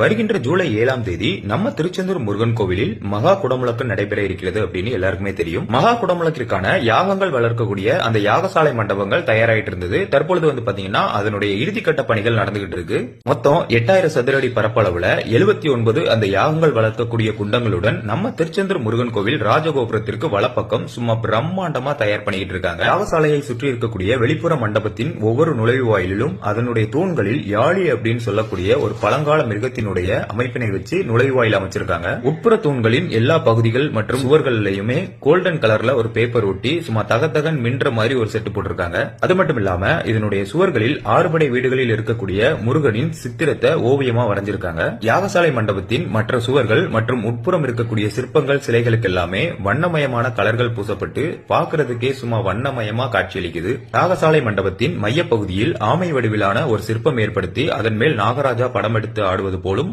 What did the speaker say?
வருகின்ற ஜூலை ஏழாம் தேதி நம்ம திருச்செந்தூர் முருகன் கோவிலில் மகா குடமுழக்கு நடைபெற இருக்கிறது அப்படின்னு எல்லாருக்குமே தெரியும். மகா குடமுழக்கிற்கான யாகங்கள் வளர்க்கக்கூடிய அந்த யாகசாலை மண்டபங்கள் தயாராயிட்டு இருந்தது. தற்பொழுது வந்து பாத்தீங்கன்னா அதனுடைய இறுதிக்கட்ட பணிகள் நடந்துகிட்டு இருக்கு. மொத்தம் எட்டாயிரம் சதுரடி பரப்பளவுல எழுபத்தி ஒன்பது அந்த யாகங்கள் வளர்க்கக்கூடிய குண்டங்களுடன் நம்ம திருச்செந்தூர் முருகன் கோவில் ராஜகோபுரத்திற்கு வலப்பக்கம் சும்மா பிரம்மாண்டமா தயார் பண்ணிக்கிட்டு இருக்காங்க. யாகசாலையை சுற்றி இருக்கக்கூடிய வெளிப்புற மண்டபத்தின் ஒவ்வொரு நுழைவாயிலும் அதனுடைய தூண்களில் யாழி அப்படின்னு சொல்லக்கூடிய ஒரு பழங்கால மிருக மிருகத்தினுடைய அமைப்பினை வச்சு நுழைவாயில் அமைச்சிருக்காங்க. உட்புற தூண்களின் எல்லா பகுதிகள் மற்றும் சுவர்கள்லயுமே கோல்டன் கலர்ல ஒரு பேப்பர் ஒட்டி சும்மா தகத்தகன் மின்ற மாதிரி ஒரு செட்டு போட்டிருக்காங்க. அது மட்டும் இல்லாம இதனுடைய சுவர்களில் ஆறுபடை வீடுகளில் இருக்கக்கூடிய முருகனின் சித்திரத்தை ஓவியமா வரைஞ்சிருக்காங்க. யாகசாலை மண்டபத்தின் மற்ற சுவர்கள் மற்றும் உட்புறம் இருக்கக்கூடிய சிற்பங்கள் சிலைகளுக்கு எல்லாமே வண்ணமயமான கலர்கள் பூசப்பட்டு பாக்குறதுக்கே சும்மா வண்ணமயமா காட்சியளிக்குது. யாகசாலை மண்டபத்தின் மையப்பகுதியில் ஆமை வடிவிலான ஒரு சிற்பம் ஏற்படுத்தி அதன் மேல் நாகராஜா படம் எடுத்து ஆடுவது പോളും